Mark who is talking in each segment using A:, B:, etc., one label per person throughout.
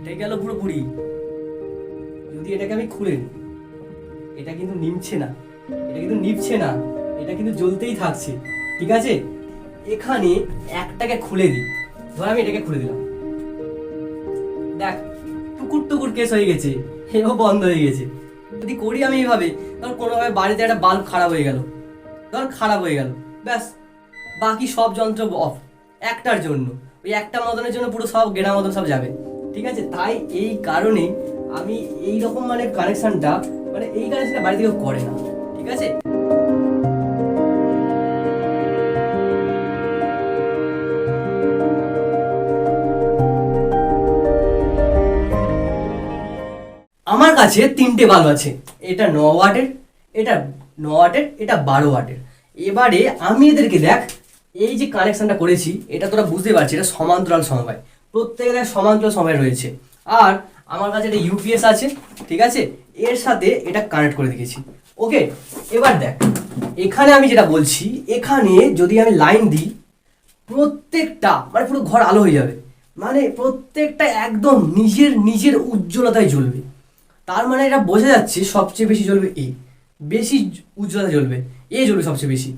A: এটাই গেল পুরোপুরি যদি এটাকে আমি খুলে এটা কিন্তু নিমছে না। এটা কিন্তু নিভছে না। এটা কিন্তু জ্বলতেই থাকছে। ঠিক আছে? এখানে একটাকে খুলে দিই। ধর আমি এটাকে খুলে দিলাম। দেখ টুকুর টুকুর কেস হয়ে গেছে। এও বন্ধ হয়ে গেছে। যদি করি আমি এইভাবে ধর কোনোভাবে বাড়িতে একটা বাল্ব খারাপ হয়ে গেল। ধর খারাপ হয়ে গেল। ব্যাস। বাকি সব যন্ত্র অফ একটার জন্য। ওই একটা মদনের জন্য পুরো সব গেনা মদন সব যাবে। ঠিক আছে? তাই এই কারণে আমি এই রকম মানে কানেকশনটা মানে এই কানেকশনটা বাড়িতে কেউ করে না। ঠিক আছে? আমার কাছে তিনটে বাল্ব আছে। এটা ন ওয়াটের, এটা ন ওয়াটের, এটা বারো ওয়াটের। এবারে আমি এদেরকে দেখ, এই যে কানেকশনটা করেছি, এটা তোরা বুঝতে পারছিস, এটা সমান্তরাল সমবায়। প্রত্যেকের সমান্তরাল সময় রয়েছে। আর আমার কাছে একটা ইউপিএস আছে, ঠিক আছে? এর সাথে এটা কানেক্ট করে দিয়েছি ওকে এবার দেখ, এখানে আমি যেটা বলছি, এখানে যদি আমি লাইন দিই, প্রত্যেকটা মানে পুরো ঘর আলো হয়ে যাবে। মানে প্রত্যেকটা একদম নিজের নিজের উজ্জ্বলতায় জ্বলবে। তার মানে এটা বোঝা যাচ্ছে সবচেয়ে বেশি জ্বলবে এ। বেশি উজ্জ্বলতা জ্বলবে, এ জ্বলবে সবচেয়ে বেশি।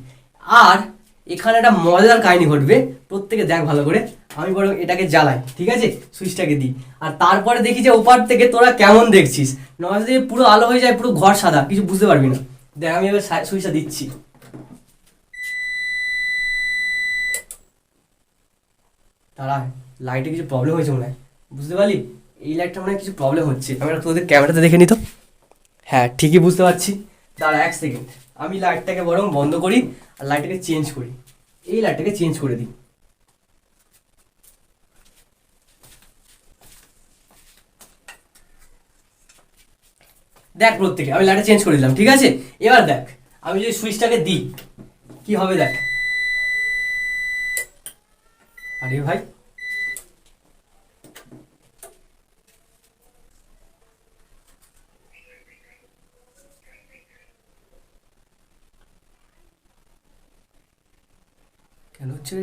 A: আর এখানে একটা মজার কাহিনী ঘটবে, প্রত্যেকে দেখ ভালো করে। আমি বরং এটাকে জ্বালাই, ঠিক আছে? সুইচটাকে দিই। আর তারপরে দেখি যে ওপার থেকে তোরা কেমন দেখছিস। নয় যদি পুরো আলো হয়ে যায়, পুরো ঘর সাদা, কিছু বুঝতে পারবি না। দেখ, আমি এবার সুইচটা দিচ্ছি। দাঁড়া লাইটে কিছু প্রবলেম হয়েছে মনে হয়। বুঝতে পারলি? এই লাইটটা মনে হয় কিছু প্রবলেম হচ্ছে। আমি তোদের ক্যামেরাতে দেখে নিত হ্যাঁ ঠিকই বুঝতে পারছি। দাঁড়া, এক সেকেন্ড আমি লাইটটাকে বরং বন্ধ করি আর লাইটটাকে চেঞ্জ করি। এই লাইটটাকে চেঞ্জ করে দিই। দেখ প্রত্যেকে, আমি লাইটটা চেঞ্জ করে দিলাম, ঠিক আছে? এবার দেখ, আমি যদি সুইচটাকে দিই, কি হবে দেখ? আরে ভাই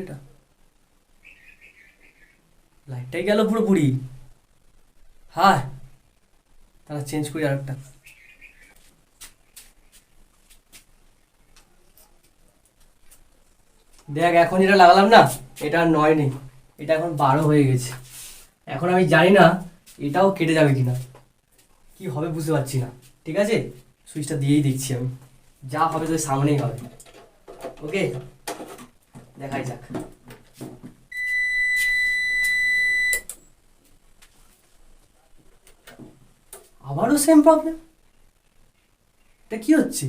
A: এটা লাইটটাই গেল পুরোপুরি হ্যাঁ তারা চেঞ্জ করি আরেকটা। দেখ, এখন এটা লাগালাম না, এটা নয় নেই, এটা এখন বারো হয়ে গেছে। এখন আমি জানি না এটাও কেটে যাবে কিনা। কি হবে বুঝতে পারছি না, ঠিক আছে? সুইচটা দিয়েই দেখছি আমি। যা হবে তোর সামনেই হবে। ওকে দেখাই যাক। আবারও সেম প্রবলেম এটা কি হচ্ছে?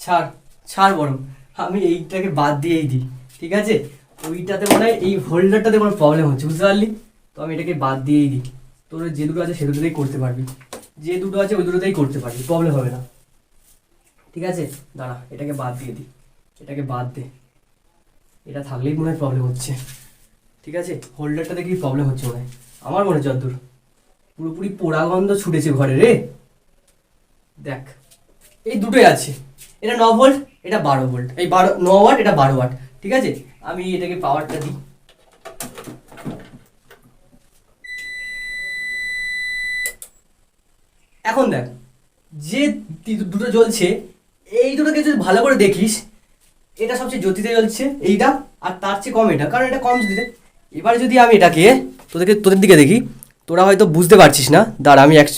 A: ছাড় ছাড় বরং। আমি এইটাকে বাদ দিয়েই দিই, ঠিক আছে? ওইটাতে মনে হয় এই হোল্ডারটাতে কোনো প্রবলেম হচ্ছে, বুঝতে পারলি? তো আমি এটাকে বাদ দিয়েই দিই। তোর যে দুটো আছে, সে দুটোতেই করতে পারবি। যে দুটো আছে, ওই দুটোতেই করতে পারবি প্রবলেম হবে না। ঠিক আছে? দাঁড়া, এটাকে বাদ দিয়ে দিই। এটাকে বাদ দে। এটা থাকলেই মনে হয় প্রবলেম হচ্ছে। ঠিক আছে? হোল্ডারটা কি প্রবলেম হচ্ছে মনে হয়? আমার মনে যদ্দূর পুরোপুরি পোড়া গন্ধ ছুটেছে ঘরে রে। দেখ, এই দুটোই আছে। এটা ন ভোল্ট এটা বারো ভোল্ট এই বারো, ন ওয়াট এটা বারো ওয়াট ঠিক আছে? আমি এটাকে পাওয়ারটা দিই। এখন দেখ, যে দুটো জ্বলছে, এই দুটোকে যদি ভালো করে দেখিস এটা সবচেয়ে জ্যোতিতে জ্বলছে এইটা, আর তার চেয়ে কম এটা, কারণ এটা কম জ্যোতিতে। এবার যদি আমি এটাকে, তোদেরকে, তোদের দিকে দেখি, তোরা হয়তো বুঝতে পারছিস না, দাঁড়া, আমি এক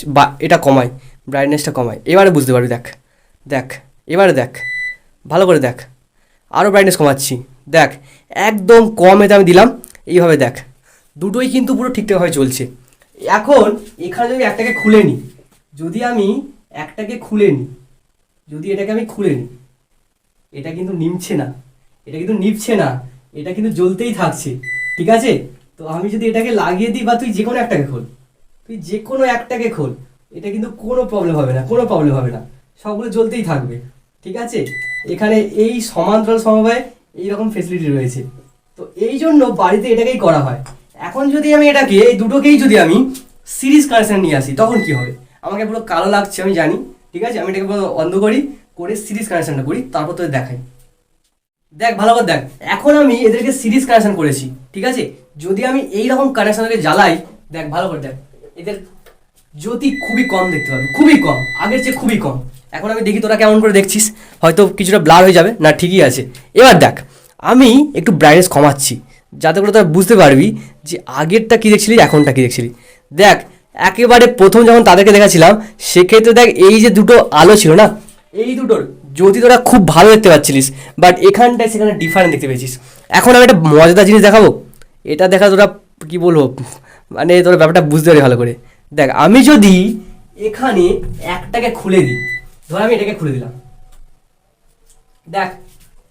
A: এটা কমাই ব্রাইটনেসটা কমাই, এবারে বুঝতে পারবি, দেখ দেখ, এবারে দেখ, ভালো করে দেখ আরও ব্রাইটনেস কমাচ্ছি, দেখ, একদম কম এতে আমি দিলাম, এইভাবে দেখ, দুটোই কিন্তু পুরো ঠিকঠাকভাবে চলছে। এখন, এখানে যদি একটাকে খুলে নিই যদি আমি একটাকে খুলে নিই যদি এটাকে আমি খুলে নিই এটা কিন্তু নিমছে না। এটা কিন্তু নিভছে না। এটা কিন্তু জ্বলতেই থাকছে। ঠিক আছে? তো আমি যদি এটাকে লাগিয়ে দিই বা তুই যে কোনো একটাকে খোল। তুই যে কোনো একটাকে খোল। এটা কিন্তু কোনো প্রবলেম হবে না, কোনো প্রবলেম হবে না। সবগুলো জ্বলতেই থাকবে। ঠিক আছে? এখানে এই সমান্তরাল সমবায় এইরকম ফেসিলিটি রয়েছে। তো এই জন্য বাড়িতে এটাকেই করা হয়। এখন যদি আমি এটাকে, এই দুটোকেই যদি আমি সিরিজ কানেকশন নিয়ে আসি, তখন কি হবে? আমাকে পুরো কালো লাগছে, আমি জানি। ঠিক আছে? আমি এটাকে পুরো বন্ধ করি। করে সিরিজ কানেকশনটা করি, তারপর তোদের দেখাই। দেখ, ভালো করে দেখ। এখন আমি এদেরকে সিরিজ কানেকশন করেছি, ঠিক আছে? যদি আমি এই রকম কানেকশনকে জ্বালাই, দেখ, ভালো করে দেখ। এদের জ্যোতি খুবই কম দেখতে পাবে, খুবই কম, আগের চেয়ে খুবই কম। এখন আমি দেখি তোরা কেমন করে দেখছিস, হয়তো কিছুটা ব্লার হয়ে যাবে, না, ঠিকই আছে। এবার দেখ, আমি একটু ব্রাইটনেস কমাচ্ছি, যাতে করে তোরা বুঝতে পারবি যে আগেরটা কী দেখছিলি, এখনটা কী দেখছিলি। দেখ, একেবারে প্রথম যখন তাদেরকে দেখাছিলাম, সেক্ষেত্রে দেখ, এই যে দুটো আলো ছিল না এই দুটোর, যদি তোরা খুব ভালো দেখতে পাচ্ছিলিস বাট এখানটায় সেখানে ডিফারেন্ট দেখতে পেয়েছিস। এখন আমি একটা মজাদার জিনিস দেখাবো। এটা দেখা তোরা, কি বলব মানে তোরা ব্যাপারটা বুঝতে পারি ভালো করে। দেখ, আমি যদি এখানে একটাকে খুলে দিই, ধর আমি এটাকে খুলে দিলাম। দেখ,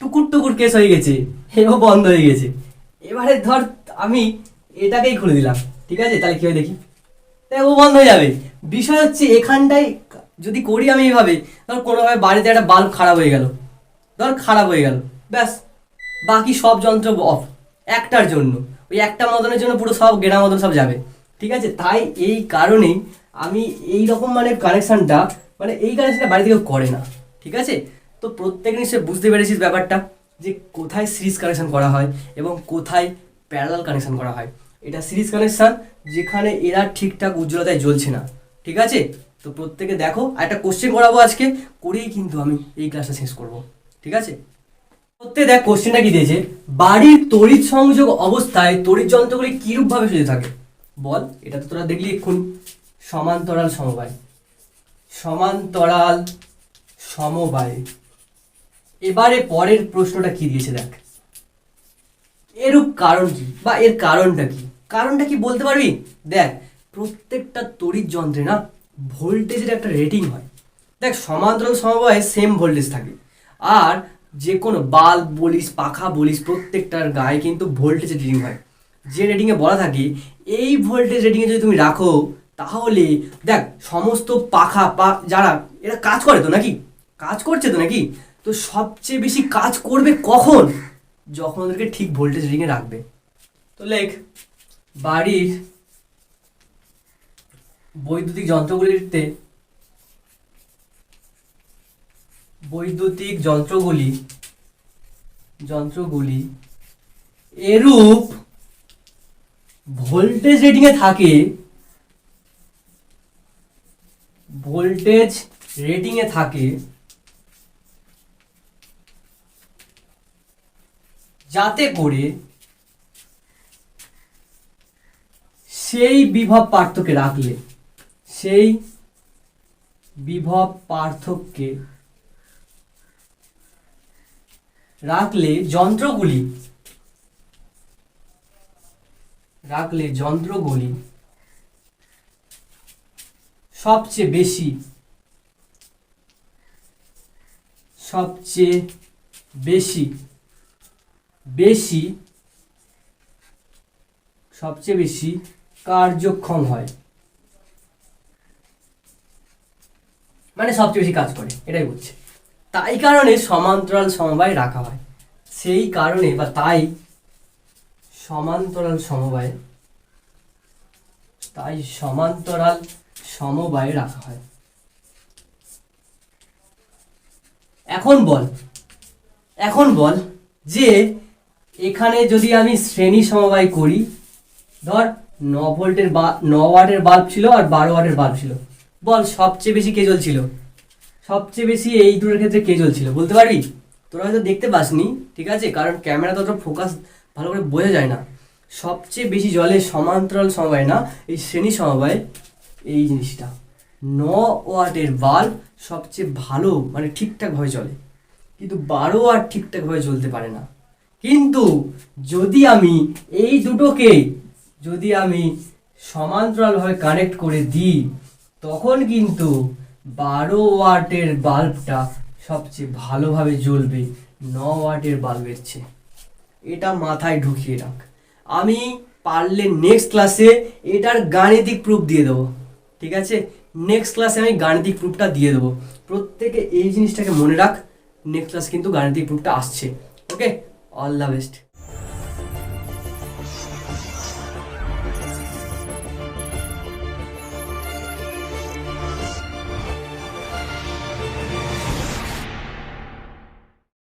A: টুকুর টুকুর কেস হয়ে গেছে, এও বন্ধ হয়ে গেছে। এবারে ধর আমি এটাকেই খুলে দিলাম, ঠিক আছে? তাহলে কি হয় দেখি? ও বন্ধ হয়ে যাবে। বিষয় হচ্ছে এখানটায় যদি করি আমি এইভাবে, ধর কোনোভাবে বাড়িতে একটা বাল্ব খারাপ হয়ে গেল। ধর খারাপ হয়ে গেল। ব্যাস। বাকি সব যন্ত্র অফ একটার জন্য। ওই একটা মদনের জন্য পুরো সব গেড়া মদন সব যাবে। ঠিক আছে? তাই এই কারণেই আমি এই রকম মানে কানেকশানটা মানে এই কানেকশানটা বাড়ি থেকেও করে না। ঠিক আছে? তো প্রত্যেক নিশ্চয় বুঝতে পেরেছিস ব্যাপারটা যে কোথায় সিরিজ কানেকশন করা হয় এবং কোথায় প্যারালাল কানেকশান করা হয়। এটা সিরিজ কানেকশন যেখানে এরা ঠিকঠাক উজ্জ্বলতায় জ্বলছে না। ঠিক আছে? তো প্রত্যেকে দেখো একটা কোশ্চেন করাবো আজকে, করেই কিন্তু আমি এই ক্লাসটা শেষ করব, ঠিক আছে? প্রত্যেক দেখ কোশ্চেনটা কি দিয়েছে? বাড়ির তড়িৎ সংযোগ অবস্থায় তড়িৎ যন্ত্রগুলি কিরূপ ভাবে সজে থাকে? বল, এটা তো তোরা দেখলি এক্ষুনি। সমান্তরাল সমবায়। সমান্তরাল সমবায়। এবারে পরের প্রশ্নটা কি দিয়েছে দেখ? এরূপ কারণ কি বা এর কারণটা কি? কারণটা কি বলতে পারবি? দেখ, প্রত্যেকটা তড়িৎ যন্ত্রে না ভোল্টেজের একটা রেটিং হয়। দেখ, সমান্তরাল সমবায়ে সেম ভোল্টেজ থাকে। আর যে কোনো বাল্ব, বলিস, পাখা, বলিস, প্রত্যেকটার গায়ে কিন্তু ভোল্টেজের রেটিং হয়। যে রেটিংয়ে বলা থাকে, এই ভোল্টেজ রেটিংয়ে যদি তুমি রাখো, তাহলে দেখ, সমস্ত পাখা, পা, যারা, এরা কাজ করে তো নাকি? কাজ করছে তো নাকি? তো সবচেয়ে বেশি কাজ করবে কখন? যখন ওদেরকে ঠিক ভোল্টেজ রিডিংয়ে রাখবে। তো লেখ, বাড়ির বৈদ্যুতিক যন্ত্রগুলিতে, বৈদ্যুতিক যন্ত্রগুলি যন্ত্রগুলি এরূপ ভোল্টেজ রেটিংয়ে থাকে, ভোল্টেজ রেটিংয়ে থাকে, যাতে করে সেই বিভব পার্থক্যে রাখলে সেই বিভব পার্থক্যে রাখলে যন্ত্রগুলি রাখলে যন্ত্রগুলি সবচেয়ে বেশি সবচেয়ে বেশি বেশি, সবচেয়ে বেশি কার্যক্ষম হয়। মানে সবচেয়ে বেশি কাজ করে, এটাই বলছে। তাই কারণে সমান্তরাল সমবায় রাখা হয়। সেই কারণে বা তাই সমান্তরাল সমবায়, তাই সমান্তরাল সমবায় রাখা হয়। এখন বল এখন বল যে এখানে যদি আমি শ্রেণি সমবায় করি, ধর ন ভোল্টের বা, ন ওয়াটের বাল্ব ছিল আর বারো ওয়াটের বাল্ব ছিল। বল সবচেয়ে বেশি কে জ্বলছিল সবচেয়ে বেশি এই দুটোর ক্ষেত্রে কে জ্বলছিল বলতে পারবি? তোরা হয়তো দেখতে পাসনি, ঠিক আছে? কারণ ক্যামেরা তো ফোকাস ভালো করে বোঝা যায় না। সবচেয়ে বেশি জলে সমান্তরাল সমবায় না, এই শ্রেণি সমবায়, এই জিনিসটা। ন ওয়াটের বাল্ব সবচেয়ে ভালো মানে ঠিকঠাকভাবে চলে। কিন্তু বারো ওয়াট ঠিকঠাকভাবে চলতে পারে না। কিন্তু যদি আমি এই দুটোকে, যদি আমি সমান্তরালভাবে কানেক্ট করে দিই তখন কিন্তু বারো ওয়াটের বাল্বটা সবচেয়ে ভালোভাবে জ্বলবে, ন ওয়াটের বাল্বের চেয়ে। এটা মাথায় ঢুকিয়ে রাখ। আমি পারলে নেক্সট ক্লাসে এটার গাণিতিক প্রুফ দিয়ে দেবো। ঠিক আছে? নেক্সট ক্লাসে আমি গাণিতিক প্রুফটা দিয়ে দেবো। প্রত্যেকে এই জিনিসটাকে মনে রাখ। নেক্সট ক্লাস কিন্তু গাণিতিক প্রুফটা আসছে। Okay all the best